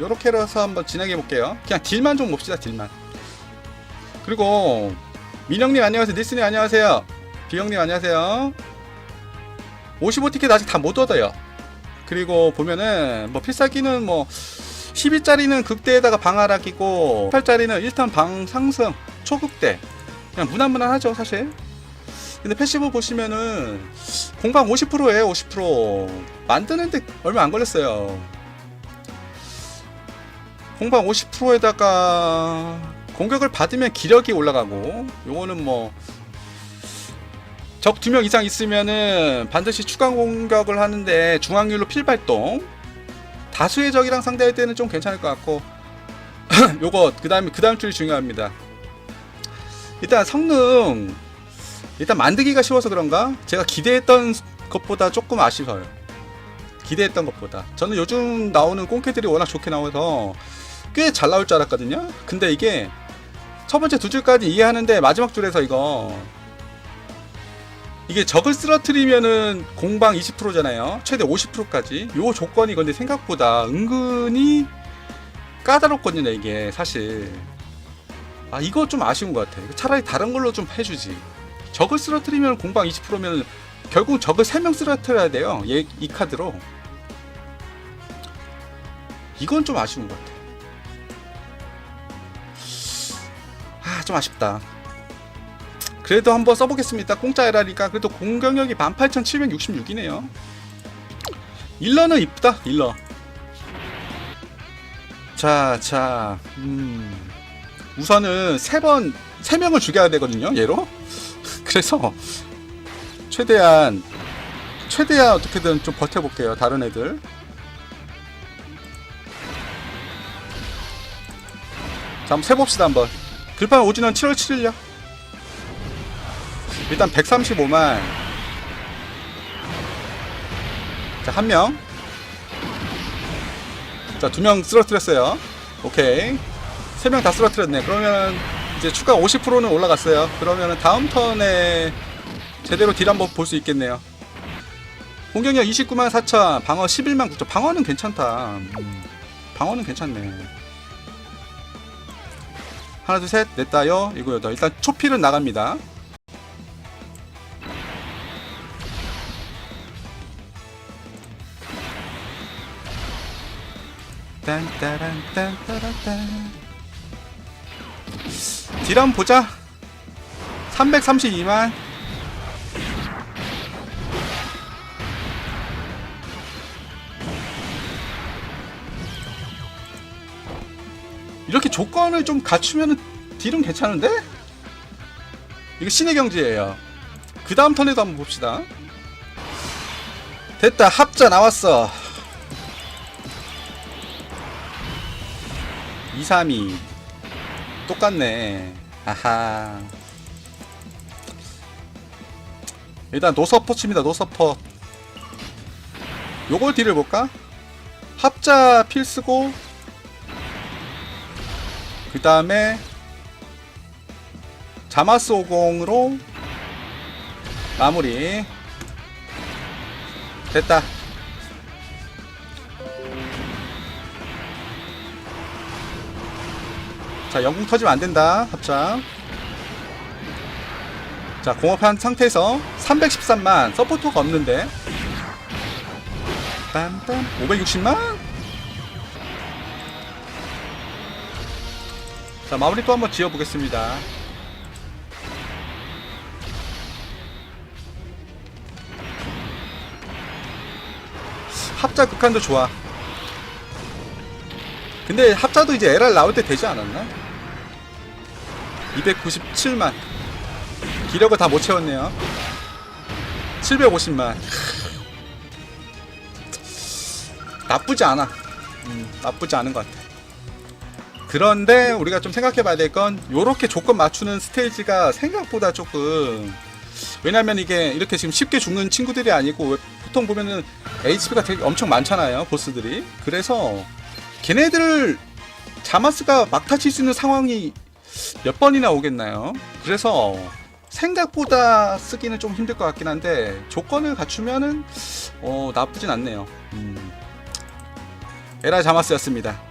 요렇게 해서 한번 진행해 볼게요. 그냥 딜만 좀 봅시다 딜만. 그리고 민영님 안녕하세요. 니스님 안녕하세요. 비영님 안녕하세요. 55티켓 아직 다 못 얻어요. 그리고 보면은 뭐 필살기는 뭐 12짜리는 극대에다가 방하라 끼고 8짜리는 일단 방 상승 초극대. 그냥 무난무난하죠 사실. 근데 패시브 보시면은 공방 50%에요 50% 만드는데 얼마 안 걸렸어요 공방 50%에다가 공격을 받으면 기력이 올라가고 요거는 뭐 적 두 명 이상 있으면은 반드시 추가 공격을 하는데 중앙률로 필발동. 다수의 적이랑 상대할 때는 좀 괜찮을 것 같고 요거 그 다음에 그 다음 줄이 중요합니다. 일단 성능. 일단 만들기가 쉬워서 그런가? 제가 기대했던 것보다 조금 아쉬워요. 기대했던 것보다. 저는 요즘 나오는 꽁캐들이 워낙 좋게 나와서 꽤 잘 나올 줄 알았거든요. 근데 이게 첫 번째 두 줄까지 이해하는데 마지막 줄에서 이거 이게 적을 쓰러뜨리면은 공방 20%잖아요. 최대 50%까지. 요 조건이 근데 생각보다 은근히 까다롭거든요 이게 사실. 아 이거 좀 아쉬운 것 같아. 차라리 다른 걸로 좀 해주지. 적을 쓰러뜨리면 공방 20%면 결국 적을 3명 쓰러뜨려야 돼요. 얘, 이 카드로. 이건 좀 아쉬운 것 같아 좀 아쉽다. 그래도 한번 써보겠습니다. 공짜 에라니까 그래도 공격력이 18766이네요. 일러는 이쁘다 일러. 자 자 음. 우선은 세 번 세 명을 죽여야 되거든요 얘로. 그래서 최대한 최대한 어떻게든 좀 버텨볼게요 다른 애들. 자 한번 세봅시다 한번 글판 오진원 7월 7일요 일단 135만. 자 한명. 자 두 명 쓰러뜨렸어요. 오케이. 세 명 다 쓰러뜨렸네. 그러면 이제 추가 50%는 올라갔어요. 그러면 다음 턴에 제대로 딜 한번 볼 수 있겠네요. 공격력 29만 4천. 방어 11만 9천. 방어는 괜찮다. 음, 방어는 괜찮네 하나 둘셋. 넷다요. 이거 여덟. 일단 초필은 나갑니다. 딴따란딴따란딴. 딜 한번 보자. 332만 이렇게 조건을 좀 갖추면 딜은 괜찮은데? 이거 신의 경지예요. 그 다음 턴에도 한번 봅시다. 됐다 합자 나왔어. 2, 3, 2 똑같네. 아하. 일단 노서퍼 칩니다 노서퍼 요걸 딜을 볼까? 합자 필 쓰고 그 다음에 자마스 50으로 마무리. 됐다. 자 영궁 터지면 안된다. 합장 자 공업한 상태에서 313만. 서포터가 없는데. 빰빰. 560만 자 마무리 또 한번 지어보겠습니다. 합자 극한도 좋아. 근데 합자도 이제 LR 나올 때 되지 않았나? 297만. 기력을 다 못 채웠네요. 750만. 나쁘지 않아. 음, 나쁘지 않은 것 같아 그런데 우리가 좀 생각해 봐야 될건 요렇게 조건 맞추는 스테이지가 생각보다 조금 왜냐면 이게 이렇게 지금 쉽게 죽는 친구들이 아니고 보통 보면은 HP가 되게 엄청 많잖아요 보스들이 그래서 걔네들을 자마스가 막타 칠 수 있는 상황이 몇 번이나 오겠나요? 그래서 생각보다 쓰기는 좀 힘들 것 같긴 한데 조건을 갖추면은 어 나쁘진 않네요. 음. 에라 자마스였습니다.